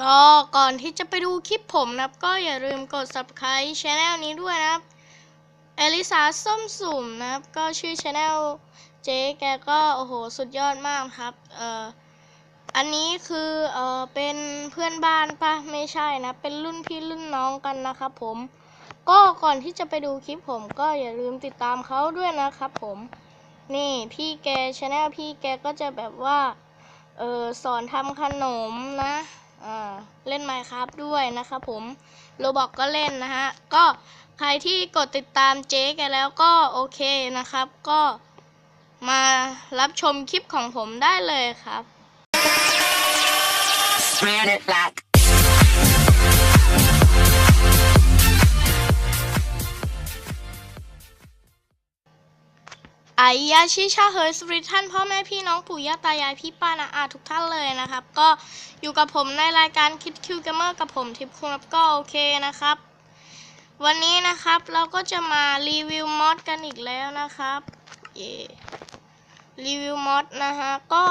ก็ก่อนที่จะไปดูคลิปผมนะครับ ก็อย่าลืมกด subscribe channel นี้ด้วยนะครับเอลิสาส้มสุ่มนะครับ ก็ชื่อ channel เจ๊แกก็โอ้โหสุดยอดมากครับเอ่ออันนี้คือเอ่อเป็นเพื่อนบ้านปะไม่ใช่นะ เป็นรุ่นพี่รุ่นน้องกันนะครับผม ก็ก่อนที่จะไปดูคลิปผมก็อย่าลืมติดตามเขาด้วยนะครับผม นี่พี่แกชาแนลพี่แกก็จะแบบว่าเออสอนทำขนมนะ เล่นไมค์ครับด้วยนะครับผมโรบอกก็เล่นนะฮะ ก็ใครที่กดติดตามเจ๊กันแล้วก็โอเคนะครับ ก็มารับชมคลิปของผมได้เลยครับ ยาชิชาเฮยสวัสดีท่านพ่อแม่พี่น้องปู่ย่าตายายพี่ป้านาอาทุกท่านเลยนะครับ ก็อยู่กับผมในรายการคิดคิวเกมเมอร์กับผมทิพย์คุณรับก็โอเคนะครับ วันนี้นะครับเราก็จะมารีวิวมอดกันอีกแล้วนะครับเย่รีวิวมอดนะฮะก็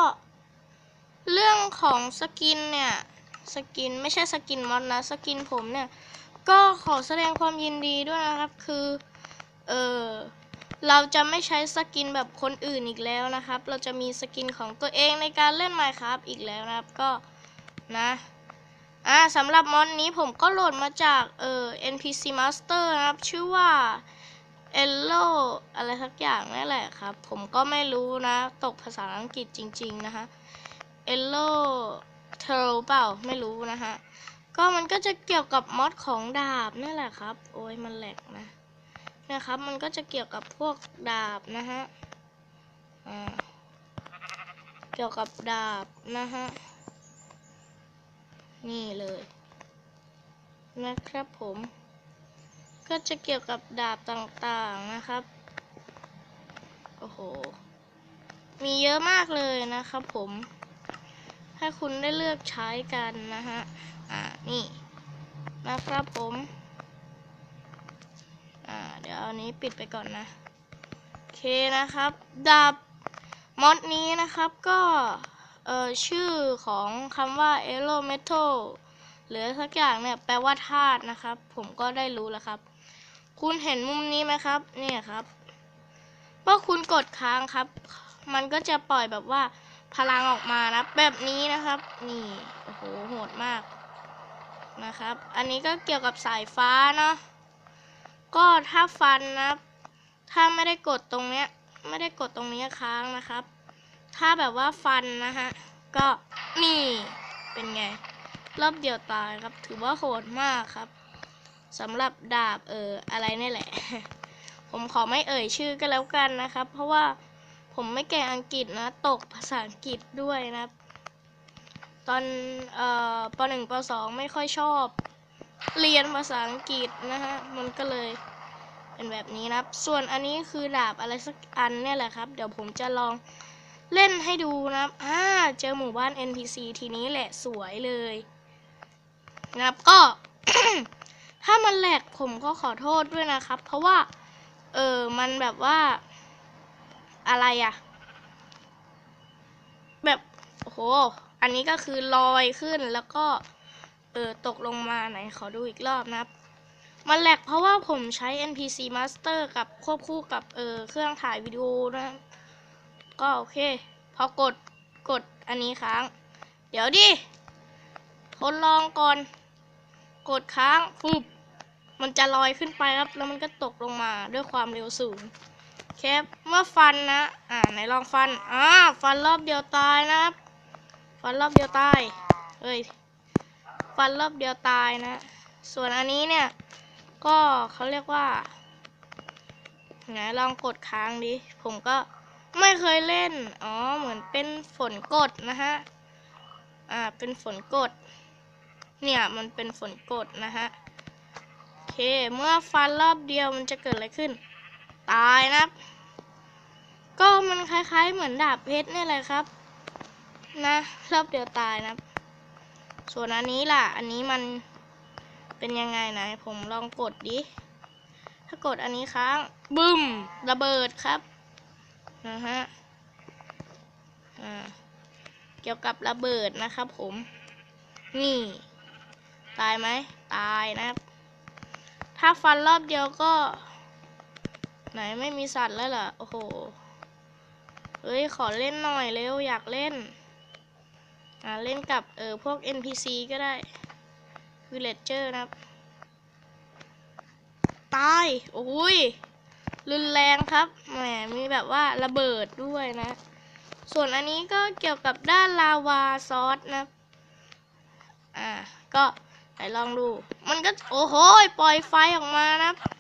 เรื่องของสกินเนี่ยสกินไม่ใช่สกินมอดนะสกินผมเนี่ย ก็ขอแสดงความยินดีด้วยนะครับคือ เออ เราจะไม่ใช้สกินแบบคนอื่นอีกแล้วนะครับ เราจะมีสกินของตัวเองในการเล่น Minecraft อีกแล้วนะครับ ก็นะอ่าสำหรับมอดนี้ผมก็โหลดมาจากเอ่อ NPC Master นะครับ ชื่อว่า Elo อะไรสักอย่างนั่นแหละครับ ผมก็ไม่รู้นะ ตกภาษาอังกฤษจริง ๆ นะคะ Elo t e r l เปล่าไม่รู้นะฮะ ก็มันก็จะเกี่ยวกับมอดของดาบนั่นแหละครับ โอ้ยมันแหลกนะ นะครับ มันก็จะเกี่ยวกับพวกดาบนะฮะเกี่ยวกับดาบนะฮะ นี่เลย นะครับผม ก็จะเกี่ยวกับดาบต่างๆนะครับ โอ้โห มีเยอะมากเลยนะครับผม ให้คุณได้เลือกใช้กันนะฮะ อ่า นี่ นะครับผม อ่า เดี๋ยวอานี้ปิดไปก่อนนะ โอเคนะครับ ดาบมอดนี้นะครับก็ เอ่อ ชื่อของคำว่า Elo Metal หรือสักอย่างเนี่ย แปลว่าธาตุนะครับ ผมก็ได้รู้แล้วครับ คุณเห็นมุมนี้ไหมครับ เนี่ยครับเมื่อคุณกดค้างครับ มันก็จะปล่อยแบบว่าพลังออกมานะแบบนี้นะครับ นี่ โอ้โห โหดมากนะครับ อันนี้ก็เกี่ยวกับสายฟ้าเนาะ ก็ถ้าฟันนะ ถ้าไม่ได้กดตรงเนี้ย ไม่ได้กดตรงนี้ค้างนะครับ ถ้าแบบว่าฟันนะฮะ ก็นี่เป็นไงรอบเดียวตายครับ ถือว่าโหดมากครับสำหรับดาบเอออะไรนี่แหละ ผมขอไม่เอ่ยชื่อก็แล้วกันนะครับ เพราะว่าผมไม่เก่งอังกฤษนะ ตกภาษาอังกฤษด้วยนะครับ ตอนเอ่อปหนึ่งปสองไม่ค่อยชอบ เรียนภาษาอังกฤษนะฮะ มันก็เลยเป็นแบบนี้นะครับ ส่วนอันนี้คือดาบอะไรสักอันเนี่ยแหละครับ เดี๋ยวผมจะลองเล่นให้ดูนะครับอ่าเจอหมู่บ้าน NPC ทีนี้แหละสวยเลยนะครับก็ ถ้ามันแหลกผมก็ขอโทษด้วยนะครับ เพราะว่า เออมันแบบว่า อะไรอะแบบ โอ้โห อันนี้ก็คือลอยขึ้นแล้วก็ เออตกลงมาไหนขอดูอีกรอบนะครับ มันแหลกเพราะว่าผมใช้ NPC Master กับควบคู่กับเออเครื่องถ่ายวิดีโอนะก็โอเค พอกดกดอันนี้ค้าง เดี๋ยวดิทดลองก่อน กดค้างปุ๊บมันจะลอยขึ้นไปครับ แล้วมันก็ตกลงมาด้วยความเร็วสูงโอเคเมื่อฟันนะ อ่าไหนลองฟัน อ่า ฟันรอบเดียวตายนะครับ ฟันรอบเดียวตายเฮ้ย ฟันรอบเดียวตายนะ ส่วนอันนี้เนี่ย ก็เขาเรียกว่าไหนลองกดค้างดิ ผมก็ไม่เคยเล่น อ๋อ เหมือนเป็นฝนกดนะฮะ อ่า เป็นฝนกด เนี่ย มันเป็นฝนกดนะฮะ โอเค เมื่อฟันรอบเดียวมันจะเกิดอะไรขึ้น ตายนะ ก็มันคล้ายๆ เหมือนดาบเพชรนี่แหละครับ นะ รอบเดียวตายนะครับ ส่วนอันนี้ล่ะ อันนี้มันเป็นยังไงไหนผมลองกดดิ ถ้ากดอันนี้ค้างบึ้ม ระเบิดครับ นะฮะ อ่า เกี่ยวกับระเบิดนะครับผม นี่ ตายไหม ตายนะครับ ถ้าฟันรอบเดียวก็ ไหนไม่มีสัตว์แล้วเหรอ โอ้โหเอ้ย ขอเล่นหน่อยเร็ว อยากเล่น เล่นกับเออพวก NPC ก็ได้ Villager นะครับ ตาย โอ้ย รุนแรงครับ แหม มีแบบว่าระเบิดด้วยนะ ส่วนอันนี้ก็เกี่ยวกับด้านลาวาซอสนะ อ่า ก็ไหนลองดู มันก็ โอ้โห ปล่อยไฟออกมานะครับ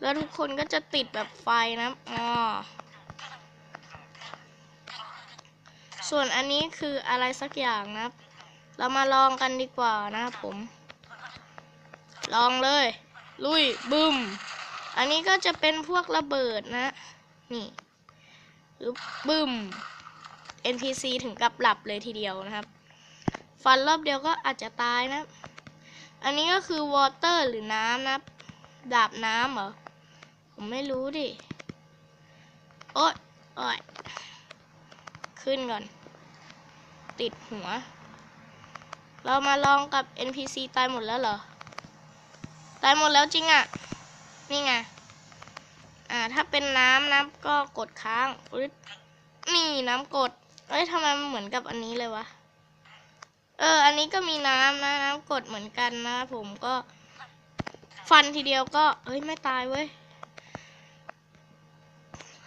แล้วทุกคนก็จะติดแบบไฟนะ อ๋อ ส่วนอันนี้คืออะไรสักอย่างนะครับ เรามาลองกันดีกว่านะครับผม ลองเลย ลุยบึมอันนี้ก็จะเป็นพวกระเบิดนะ นี่อึบบึม NPC ถึงกับหลับเลยทีเดียวนะครับ ฟันรอบเดียวก็อาจจะตายนะ อันนี้ก็คือวอเตอร์หรือน้ำนะดาบน้ำเหรอ ผมไม่รู้ดิ โอ๊ยโอ๊ยขึ้นก่อน ติดหัว เรามาลองกับ NPC ตายหมดแล้วเหรอ ตายหมดแล้วจริงอะ่ะ นี่ไง อ่า ถ้าเป็นน้ำน้ำก็กดค้างปึ๊ดนี่น้ำกด เอ้ยทำไมมันเหมือนกับอันนี้เลยวะ เออ อันนี้ก็มีน้ำนะ น้ำกดเหมือนกันนะผมก็ ฟันทีเดียวก็เฮ้ยไม่ตายเว้ย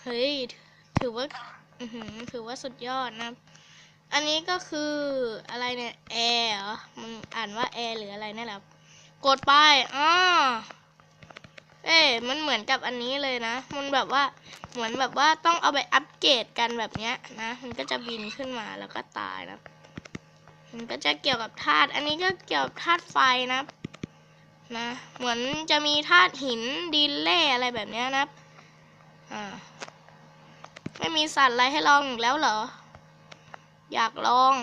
เฮ้ย ถือว่าถือว่าสุดยอดนะ อันนี้ก็คืออะไรเนี่ยแอร์เหรอมันอ่านว่าแอร์หรืออะไรนี่นแหละครับกดไปอ้อเอ๊มันเหมือนกับอันนี้เลยนะ มันแบบว่าเหมือนแบบว่าต้องเอาไปอัปเกรดกันแบบเนี้ยนะ มันก็จะบินขึ้นมาแล้วก็ตายนะ มันก็จะเกี่ยวกับธาตุ อันนี้ก็เกี่ยวกับธาตุไฟนะนะ เหมือนจะมีธาตุหินดินแร่อะไรแบบเนี้ยนะ อ่า ไม่มีสัตว์อะไรให้ลองอีกแล้วเหรอ อยากลอง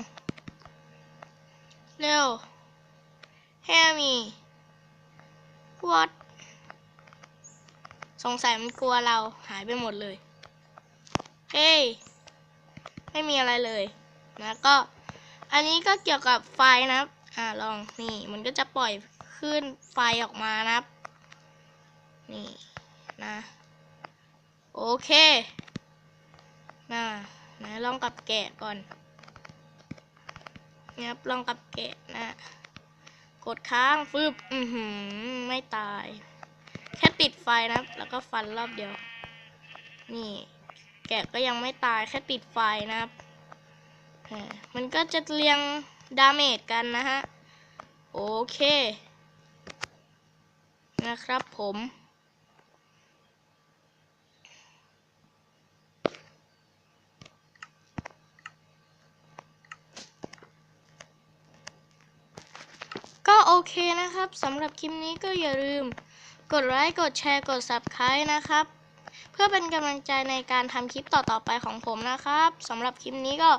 เร็วแฮมีวัดสงสัยมันกลัวเราหายไปหมดเลย เฮ้ยไม่มีอะไรเลยนะก็อันนี้ก็เกี่ยวกับไฟนะครับ อ่าลองนี่มันก็จะปล่อยขึ้นไฟออกมานะครับ นี่นะ โอเคนะนะลองกับแกะก่อน นะครับลองกับแกะนะ กดค้างฟึบอือหือไม่ตาย แค่ติดไฟนะแล้วก็ฟันรอบเดียว นี่ แกะก็ยังไม่ตายแค่ติดไฟนะครับมันก็จะเรียงดาเมจกันนะฮะ โอเค นะครับผม เคนะครับสำหรับคลิปนี้ก็อย่าลืม กดไลค์กดแชร์กด Subscribe นะครับ เพื่อเป็นกำลังใจในการทำคลิปต่อๆไปของผมนะครับสำหรับคลิปนี้ก็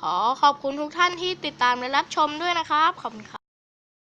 ขอขอบคุณทุกท่านที่ติดตามและรับชมด้วยนะครับ ขอบคุณครับ